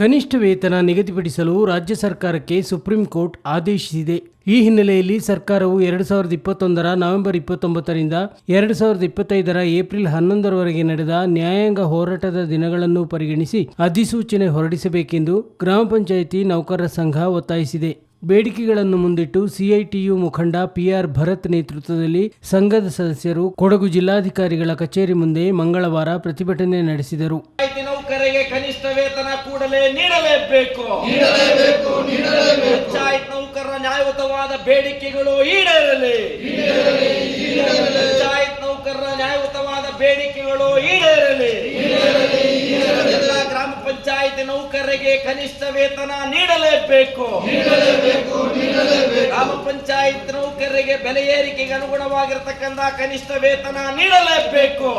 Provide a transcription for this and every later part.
ಕನಿಷ್ಠ ವೇತನ ನಿಗದಿಪಡಿಸಲು ರಾಜ್ಯ ಸರ್ಕಾರಕ್ಕೆ ಸುಪ್ರೀಂ ಕೋರ್ಟ್ ಆದೇಶಿಸಿದೆ. ಈ ಹಿನ್ನೆಲೆಯಲ್ಲಿ ಸರ್ಕಾರವು ಎರಡು ಸಾವಿರದ ಇಪ್ಪತ್ತೊಂದರ ನವೆಂಬರ್ ಇಪ್ಪತ್ತೊಂಬತ್ತರಿಂದ ಎರಡು ಸಾವಿರದ ಇಪ್ಪತ್ತೈದರ ಏಪ್ರಿಲ್ ಹನ್ನೊಂದರವರೆಗೆ ನಡೆದ ನ್ಯಾಯಾಂಗ ಹೋರಾಟದ ದಿನಗಳನ್ನು ಪರಿಗಣಿಸಿ ಅಧಿಸೂಚನೆ ಹೊರಡಿಸಬೇಕೆಂದು ಗ್ರಾಮ ಪಂಚಾಯಿತಿ ನೌಕರರ ಸಂಘ ಒತ್ತಾಯಿಸಿದೆ. ಬೇಡಿಕೆಗಳನ್ನು ಮುಂದಿಟ್ಟು ಸಿಐಟಿಯು ಮುಖಂಡ ಪಿಆರ್ ಭರತ್ ನೇತೃತ್ವದಲ್ಲಿ ಸಂಘದ ಸದಸ್ಯರು ಕೊಡಗು ಜಿಲ್ಲಾಧಿಕಾರಿಗಳ ಕಚೇರಿ ಮುಂದೆ ಮಂಗಳವಾರ ಪ್ರತಿಭಟನೆ ನಡೆಸಿದರು. ನೌಕರರಿಗೆ ಕನಿಷ್ಠ ವೇತನ ಕೂಡಲೇ ನೀಡಲೇಬೇಕು. ಪಂಚಾಯತ್ ನೌಕರರ ನ್ಯಾಯಯುತವಾದ ಬೇಡಿಕೆಗಳು ಈಡೇರಲಿ. ಪಂಚಾಯತ್ ನೌಕರರ ನ್ಯಾಯಯುತವಾದ ಬೇಡಿಕೆಗಳು ಈಡೇರಲಿ. ಗ್ರಾಮ ಪಂಚಾಯತಿ ನೌಕರರಿಗೆ ಕನಿಷ್ಠ ವೇತನ ನೀಡಲೇಬೇಕು. ಗ್ರಾಮ ಪಂಚಾಯತ್ ನೌಕರರಿಗೆ ಬೆಲೆ ಏರಿಕೆಗೆ ಅನುಗುಣವಾಗಿರತಕ್ಕಂತ ಕನಿಷ್ಠ ವೇತನ ನೀಡಲೇಬೇಕು.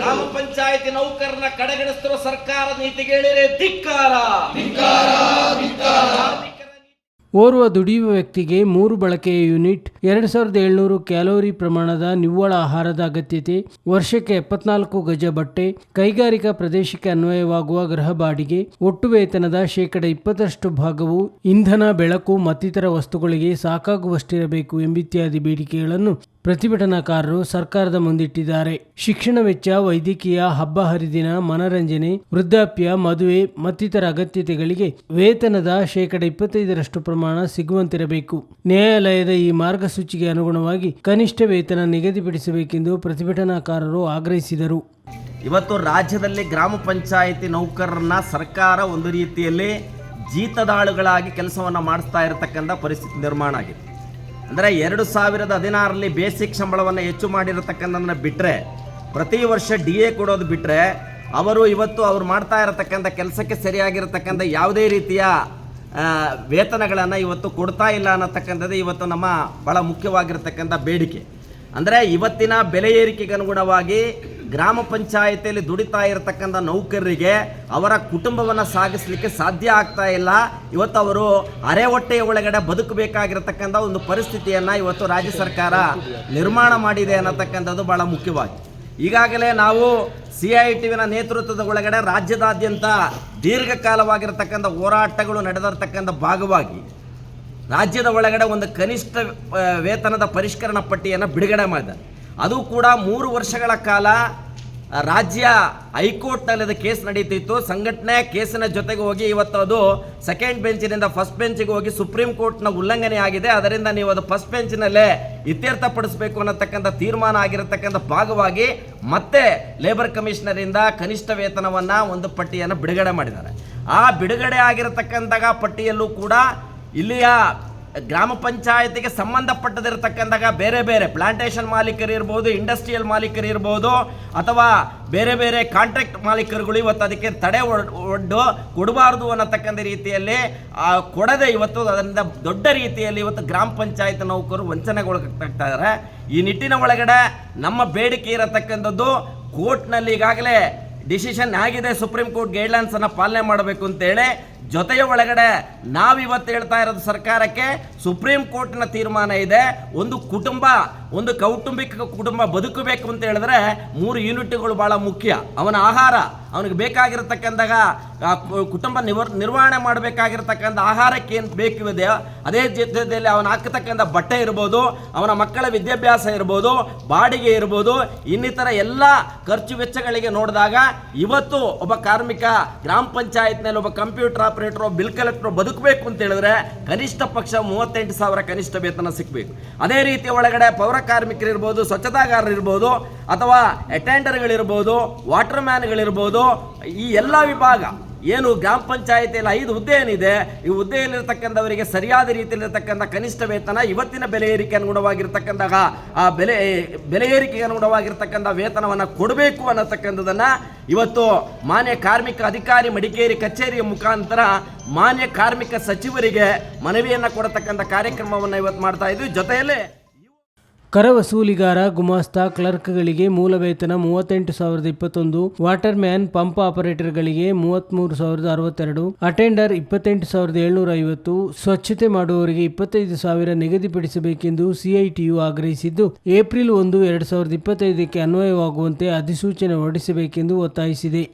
ಗ್ರಾಮ ಪಂಚಾಯತಿ ನೌಕರನ ಕಡೆಗಣಿಸುತ್ತಿರುವ ಸರ್ಕಾರ ನೀತಿಗಳಿರೆ ಧಿಕ್ಕಾರ. ಓರ್ವ ದುಡಿಯುವ ವ್ಯಕ್ತಿಗೆ ಮೂರು ಬಳಕೆಯ ಯೂನಿಟ್ ಎರಡು ಸಾವಿರದ ಏಳ್ನೂರು ಕ್ಯಾಲೋರಿ ಪ್ರಮಾಣದ ನಿವ್ವಳ ಆಹಾರದ ಅಗತ್ಯತೆ, ವರ್ಷಕ್ಕೆ ಎಪ್ಪತ್ನಾಲ್ಕು ಗಜ ಬಟ್ಟೆ, ಕೈಗಾರಿಕಾ ಪ್ರದೇಶಕ್ಕೆ ಅನ್ವಯವಾಗುವ ಗೃಹ ಬಾಡಿಗೆ, ಒಟ್ಟು ವೇತನದ ಶೇಕಡ ಇಪ್ಪತ್ತರಷ್ಟು ಭಾಗವು ಇಂಧನ, ಬೆಳಕು ಮತ್ತಿತರ ವಸ್ತುಗಳಿಗೆ ಸಾಕಾಗುವಷ್ಟಿರಬೇಕು ಎಂಬಿತ್ಯಾದಿ ಬೇಡಿಕೆಗಳನ್ನು ಪ್ರತಿಭಟನಾಕಾರರು ಸರ್ಕಾರದ ಮುಂದಿಟ್ಟಿದ್ದಾರೆ. ಶಿಕ್ಷಣ ವೆಚ್ಚ, ವೈದ್ಯಕೀಯ, ಹಬ್ಬ ಹರಿದಿನ, ಮನರಂಜನೆ, ವೃದ್ಧಾಪ್ಯ, ಮದುವೆ ಮತ್ತಿತರ ಅಗತ್ಯತೆಗಳಿಗೆ ವೇತನದ ಶೇಕಡ ಇಪ್ಪತ್ತೈದರಷ್ಟು ಪ್ರಮಾಣ ಸಿಗುವಂತಿರಬೇಕು. ನ್ಯಾಯಾಲಯದ ಈ ಮಾರ್ಗಸೂಚಿಗೆ ಅನುಗುಣವಾಗಿ ಕನಿಷ್ಠ ವೇತನ ನಿಗದಿಪಡಿಸಬೇಕೆಂದು ಪ್ರತಿಭಟನಾಕಾರರು ಆಗ್ರಹಿಸಿದರು. ಇವತ್ತು ರಾಜ್ಯದಲ್ಲಿ ಗ್ರಾಮ ಪಂಚಾಯಿತಿ ನೌಕರರನ್ನ ಸರ್ಕಾರ ಒಂದು ರೀತಿಯಲ್ಲಿ ಜೀತದಾಳುಗಳಾಗಿ ಕೆಲಸವನ್ನು ಮಾಡಿಸ್ತಾ ಇರತಕ್ಕಂಥ ಪರಿಸ್ಥಿತಿ ನಿರ್ಮಾಣ ಆಗಿದೆ. ಅಂದರೆ ಎರಡು ಸಾವಿರದ ಹದಿನಾರರಲ್ಲಿ ಬೇಸಿಕ್ ಸಂಬಳವನ್ನು ಹೆಚ್ಚು ಮಾಡಿರತಕ್ಕಂಥದ್ದನ್ನ ಬಿಟ್ಟರೆ ಪ್ರತಿ ವರ್ಷ ಡಿ ಎ ಕೊಡೋದು ಬಿಟ್ಟರೆ ಅವರು ಇವತ್ತು ಅವ್ರು ಮಾಡ್ತಾ ಇರತಕ್ಕಂಥ ಕೆಲಸಕ್ಕೆ ಸರಿಯಾಗಿರತಕ್ಕಂಥ ಯಾವುದೇ ರೀತಿಯ ವೇತನಗಳನ್ನು ಇವತ್ತು ಕೊಡ್ತಾ ಇಲ್ಲ ಅನ್ನತಕ್ಕಂಥದ್ದು ಇವತ್ತು ನಮ್ಮ ಭಾಳ ಮುಖ್ಯವಾಗಿರ್ತಕ್ಕಂಥ ಬೇಡಿಕೆ. ಅಂದರೆ ಇವತ್ತಿನ ಬೆಲೆ ಏರಿಕೆಗೆ ಅನುಗುಣವಾಗಿ ಗ್ರಾಮ ಪಂಚಾಯಿತಿಯಲ್ಲಿ ದುಡಿತಾ ಇರತಕ್ಕಂಥ ನೌಕರರಿಗೆ ಅವರ ಕುಟುಂಬವನ್ನು ಸಾಗಿಸಲಿಕ್ಕೆ ಸಾಧ್ಯ ಆಗ್ತಾ ಇಲ್ಲ. ಇವತ್ತು ಅವರು ಅರೆ ಹೊಟ್ಟೆಯ ಒಳಗಡೆ ಬದುಕಬೇಕಾಗಿರತಕ್ಕಂಥ ಒಂದು ಪರಿಸ್ಥಿತಿಯನ್ನು ಇವತ್ತು ರಾಜ್ಯ ಸರ್ಕಾರ ನಿರ್ಮಾಣ ಮಾಡಿದೆ ಅನ್ನತಕ್ಕಂಥದ್ದು ಭಾಳ ಮುಖ್ಯವಾಗಿ. ಈಗಾಗಲೇ ನಾವು ಸಿ ಐ ಟಿವಿನ ನೇತೃತ್ವದ ಒಳಗಡೆ ರಾಜ್ಯದಾದ್ಯಂತ ದೀರ್ಘಕಾಲವಾಗಿರತಕ್ಕಂಥ ಹೋರಾಟಗಳು ನಡೆದಿರ್ತಕ್ಕಂಥ ಭಾಗವಾಗಿ ರಾಜ್ಯದ ಒಳಗಡೆ ಒಂದು ಕನಿಷ್ಠ ವೇತನದ ಪರಿಷ್ಕರಣಾ ಪಟ್ಟಿಯನ್ನು ಬಿಡುಗಡೆ ಮಾಡಿದ್ದಾರೆ. ಅದು ಕೂಡ ಮೂರು ವರ್ಷಗಳ ಕಾಲ ರಾಜ್ಯ ಹೈಕೋರ್ಟ್ನಲ್ಲಿ ಅದು ಕೇಸ್ ನಡೀತಿತ್ತು. ಸಂಘಟನೆ ಕೇಸಿನ ಜೊತೆಗೆ ಹೋಗಿ ಇವತ್ತು ಅದು ಸೆಕೆಂಡ್ ಬೆಂಚಿನಿಂದ ಫಸ್ಟ್ ಬೆಂಚಿಗೆ ಹೋಗಿ ಸುಪ್ರೀಂ ಕೋರ್ಟ್ನ ಉಲ್ಲಂಘನೆ ಆಗಿದೆ. ಅದರಿಂದ ನೀವು ಅದು ಫಸ್ಟ್ ಬೆಂಚಿನಲ್ಲೇ ಇತ್ಯರ್ಥಪಡಿಸಬೇಕು ಅನ್ನತಕ್ಕಂಥ ತೀರ್ಮಾನ ಆಗಿರತಕ್ಕಂಥ ಭಾಗವಾಗಿ ಮತ್ತೆ ಲೇಬರ್ ಕಮಿಷನರಿಂದ ಕನಿಷ್ಠ ವೇತನವನ್ನು ಒಂದು ಪಟ್ಟಿಯನ್ನು ಬಿಡುಗಡೆ ಮಾಡಿದ್ದಾರೆ. ಆ ಬಿಡುಗಡೆ ಆಗಿರತಕ್ಕಂಥ ಪಟ್ಟಿಯಲ್ಲೂ ಕೂಡ ಇಲ್ಲಿಯ ಗ್ರಾಮ ಪಂಚಾಯತಿಗೆ ಸಂಬಂಧಪಟ್ಟದಿರತಕ್ಕಂತಹ ಬೇರೆ ಬೇರೆ ಪ್ಲಾಂಟೇಶನ್ ಮಾಲೀಕರು ಇರ್ಬೋದು ಇಂಡಸ್ಟ್ರಿಯಲ್ ಮಾಲೀಕರು ಇರ್ಬೋದು, ಅಥವಾ ಬೇರೆ ಬೇರೆ ಕಾಂಟ್ರಾಕ್ಟ್ ಮಾಲೀಕರುಗಳು ಇವತ್ತು ಅದಕ್ಕೆ ತಡೆ ಒಡ್- ಒಡ್ಡು ಕೊಡಬಾರ್ದು ಅನ್ನತಕ್ಕಂಥ ರೀತಿಯಲ್ಲಿ ಕೊಡದೆ ಇವತ್ತು ಅದರಿಂದ ದೊಡ್ಡ ರೀತಿಯಲ್ಲಿ ಇವತ್ತು ಗ್ರಾಮ ಪಂಚಾಯತ್ ನೌಕರು ವಂಚನೆಗೊಳಗಾಗ್ತಾ ಇದ್ದಾರೆ. ಈ ನಿಟ್ಟಿನ ಒಳಗಡೆ ನಮ್ಮ ಬೇಡಿಕೆ ಇರತಕ್ಕಂಥದ್ದು ಕೋರ್ಟ್ನಲ್ಲಿ ಈಗಾಗಲೇ ಡಿಸಿಷನ್ ಆಗಿದೆ, ಸುಪ್ರೀಂ ಕೋರ್ಟ್ ಗೈಡ್ಲೈನ್ಸ್ ಅನ್ನ ಪಾಲನೆ ಮಾಡಬೇಕು ಅಂತೇಳಿ ಜೊತೆಯ ಒಳಗಡೆ ನಾವಿವತ್ತು ಹೇಳ್ತಾ ಇರೋದು ಸರ್ಕಾರಕ್ಕೆ ಸುಪ್ರೀಂ ಕೋರ್ಟ್ನ ತೀರ್ಮಾನ ಇದೆ. ಒಂದು ಕುಟುಂಬ, ಒಂದು ಕೌಟುಂಬಿಕ ಕುಟುಂಬ ಬದುಕಬೇಕು ಅಂತ ಹೇಳಿದ್ರೆ ಮೂರು ಯೂನಿಟ್ಗಳು ಬಹಳ ಮುಖ್ಯ. ಅವನ ಆಹಾರ ಅವನಿಗೆ ಬೇಕಾಗಿರತಕ್ಕಂತಹ ಕುಟುಂಬ ನಿವರ್, ನಿರ್ವಹಣೆ ಮಾಡಬೇಕಾಗಿರ್ತಕ್ಕಂಥ ಆಹಾರಕ್ಕೆ ಏನು ಬೇಕಿದೆ ಅದೇ ಜೊತೆಯಲ್ಲಿ ಅವನು ಹಾಕತಕ್ಕಂಥ ಬಟ್ಟೆ ಇರ್ಬೋದು, ಅವನ ಮಕ್ಕಳ ವಿದ್ಯಾಭ್ಯಾಸ ಇರ್ಬೋದು, ಬಾಡಿಗೆ ಇರ್ಬೋದು, ಇನ್ನಿತರ ಎಲ್ಲ ಖರ್ಚು ವೆಚ್ಚಗಳಿಗೆ ನೋಡಿದಾಗ ಇವತ್ತು ಒಬ್ಬ ಕಾರ್ಮಿಕ, ಗ್ರಾಮ ಪಂಚಾಯತ್ನಲ್ಲಿ ಒಬ್ಬ ಕಂಪ್ಯೂಟರ್ ಆಪರೇಟರ್ ಬಿಲ್ ಕಲೆಕ್ಟರ್ ಬದುಕಬೇಕು ಅಂತ ಹೇಳಿದ್ರೆ ಕನಿಷ್ಠ ಪಕ್ಷ ಮೂವತ್ತೆಂಟು ಸಾವಿರ ಕನಿಷ್ಠ ವೇತನ ಸಿಗಬೇಕು. ಅದೇ ರೀತಿ ಒಳಗಡೆ ಪೌರ ಕಾರ್ಮಿಕರಿರ್ಬೋದು, ಸ್ವಚ್ಛತಾಗಾರರಿರ್ಬೋದು, ಅಥವಾ ಅಟೆಂಡರ್ಗಳಿರ್ಬೋದು ವಾಟರ್ ಮ್ಯಾನ್ಗಳಿರ್ಬೋದು ಈ ಎಲ್ಲ ವಿಭಾಗ. ಏನು ಗ್ರಾಮ ಪಂಚಾಯತಿಯಲ್ಲಿ ಐದು ಹುದ್ದೆ ಏನಿದೆ, ಈ ಹುದ್ದೆಯಲ್ಲಿರ್ತಕ್ಕಂಥವರಿಗೆ ಸರಿಯಾದ ರೀತಿಯಲ್ಲಿರ್ತಕ್ಕಂಥ ಕನಿಷ್ಠ ವೇತನ, ಇವತ್ತಿನ ಬೆಲೆ ಏರಿಕೆ ಅನುಗುಣವಾಗಿರ್ತಕ್ಕಂತಹ, ಆ ಬೆಲೆ ಬೆಲೆ ಏರಿಕೆಗೆ ಅನುಗುಣವಾಗಿರ್ತಕ್ಕಂಥ ವೇತನವನ್ನು ಕೊಡಬೇಕು ಅನ್ನತಕ್ಕಂಥದ್ದನ್ನು ಇವತ್ತು ಮಾನ್ಯ ಕಾರ್ಮಿಕ ಅಧಿಕಾರಿ ಮಡಿಕೇರಿ ಕಚೇರಿಯ ಮುಖಾಂತರ ಮಾನ್ಯ ಕಾರ್ಮಿಕ ಸಚಿವರಿಗೆ ಮನವಿಯನ್ನು ಕೊಡತಕ್ಕಂಥ ಕಾರ್ಯಕ್ರಮವನ್ನು ಇವತ್ತು ಮಾಡ್ತಾ ಇದ್ವಿ. ಜೊತೆಯಲ್ಲೇ ಕರ ವಸೂಲಿಗಾರ ಗುಮಾಸ್ತ, ಕ್ಲರ್ಕ್ಗಳಿಗೆ ಮೂಲ ವೇತನ ಮೂವತ್ತೆಂಟು ಸಾವಿರದ ಇಪ್ಪತ್ತೊಂದು ವಾಟರ್ ಮ್ಯಾನ್ ಪಂಪ್ ಆಪರೇಟರ್ಗಳಿಗೆ ಮೂವತ್ತ್ಮೂರು ಸಾವಿರದ ಅರವತ್ತೆರಡು, ಅಟೆಂಡರ್ ಇಪ್ಪತ್ತೆಂಟು ಸಾವಿರದ ಏಳ್ನೂರ ಐವತ್ತು, ಸ್ವಚ್ಛತೆ ಮಾಡುವವರಿಗೆ ಇಪ್ಪತ್ತೈದು ಸಾವಿರ ನಿಗದಿಪಡಿಸಬೇಕೆಂದು ಸಿಐಟಿಯು ಆಗ್ರಹಿಸಿದ್ದು, ಏಪ್ರಿಲ್ ಒಂದು, ಎರಡು ಸಾವಿರದ ಇಪ್ಪತ್ತೈದಕ್ಕೆ ಅನ್ವಯವಾಗುವಂತೆ ಅಧಿಸೂಚನೆ ಹೊರಡಿಸಬೇಕೆಂದು ಒತ್ತಾಯಿಸಿದೆ.